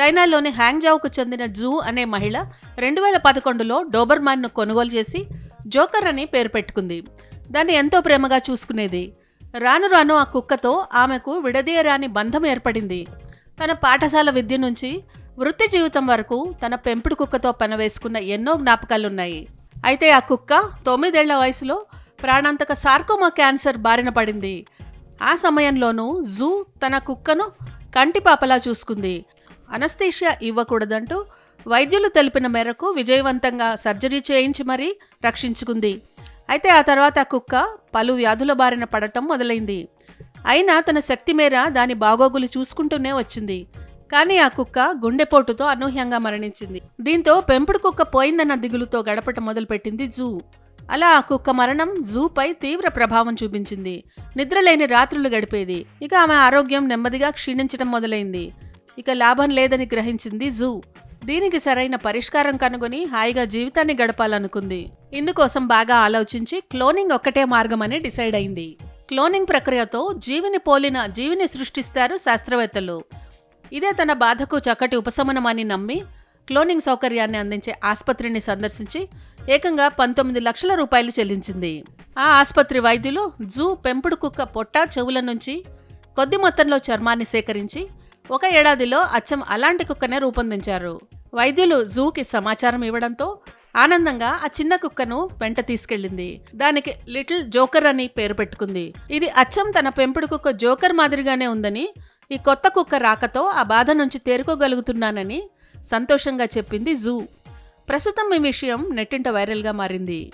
చైనాలోని హ్యాంగ్జావుకు చెందిన జూ అనే మహిళ రెండు వేల పదకొండులో డోబర్మాన్ను కొనుగోలు చేసి జోకర్ అని పేరు పెట్టుకుంది. దాన్ని ఎంతో ప్రేమగా చూసుకునేది. రాను రాను ఆ కుక్కతో ఆమెకు విడదీయరాని బంధం ఏర్పడింది. తన పాఠశాల విద్య నుంచి వృత్తి జీవితం వరకు తన పెంపుడు కుక్కతో పనివేసుకున్న ఎన్నో జ్ఞాపకాలున్నాయి. అయితే ఆ కుక్క తొమ్మిదేళ్ళ వయసులో ప్రాణాంతక సార్కోమా క్యాన్సర్ బారిన పడింది. ఆ సమయంలోనూ జూ తన కుక్కను కంటిపాపలా చూసుకుంది. అనస్థీషియా ఇవ్వకూడదంటూ వైద్యులు తెలిపిన మేరకు విజయవంతంగా సర్జరీ చేయించి మరీ రక్షించుకుంది. అయితే ఆ తర్వాత ఆ కుక్క పలు వ్యాధుల బారిన పడటం మొదలైంది. అయినా తన శక్తి మేర దాని బాగోగులు చూసుకుంటూనే వచ్చింది. కానీ ఆ కుక్క గుండెపోటుతో అనూహ్యంగా మరణించింది. దీంతో పెంపుడు కుక్క పోయిందన్న దిగులుతో గడపటం మొదలుపెట్టింది జూ. అలా ఆ కుక్క మరణం జూపై తీవ్ర ప్రభావం చూపించింది. నిద్రలేని రాత్రులు గడిపేది. ఇక ఆమె ఆరోగ్యం నెమ్మదిగా క్షీణించడం మొదలైంది. ఇక లాభం లేదని గ్రహించింది జూ. దీనికి సరైన పరిష్కారం కనుగొని హాయిగా జీవితాన్ని గడపాలనుకుంది. ఇందుకోసం బాగా ఆలోచించి క్లోనింగ్ ఒక్కటే మార్గమని డిసైడ్ అయింది. క్లోనింగ్ ప్రక్రియతో జీవిని పోలిన జీవిని సృష్టిస్తారు శాస్త్రవేత్తలు. ఇదే తన బాధకు చక్కటి ఉపశమనమని నమ్మి క్లోనింగ్ సౌకర్యాన్ని అందించే ఆసుపత్రిని సందర్శించి ఏకంగా పంతొమ్మిది లక్షల రూపాయలు చెల్లించింది. ఆ ఆసుపత్రి వైద్యులు జూ పెంపుడు కుక్క పొట్ట చెవుల నుంచి కొద్ది మొత్తంలో చర్మాన్ని సేకరించి ఒక ఏడాదిలో అచ్చం అలాంటి కుక్కనే రూపొందించారు. వైద్యులు జూకి సమాచారం ఇవ్వడంతో ఆనందంగా ఆ చిన్న కుక్కను వెంట తీసుకెళ్ళింది. దానికి లిటిల్ జోకర్ అని పేరు పెట్టుకుంది. ఇది అచ్చం తన పెంపుడు కుక్క జోకర్ మాదిరిగానే ఉందని ఈ కొత్త కుక్క రాకతో ఆ బాధ నుంచి తేరుకోగలుగుతున్నానని సంతోషంగా చెప్పింది జూ. ప్రస్తుతం ఈ విషయం నెట్టింట వైరల్గా మారింది.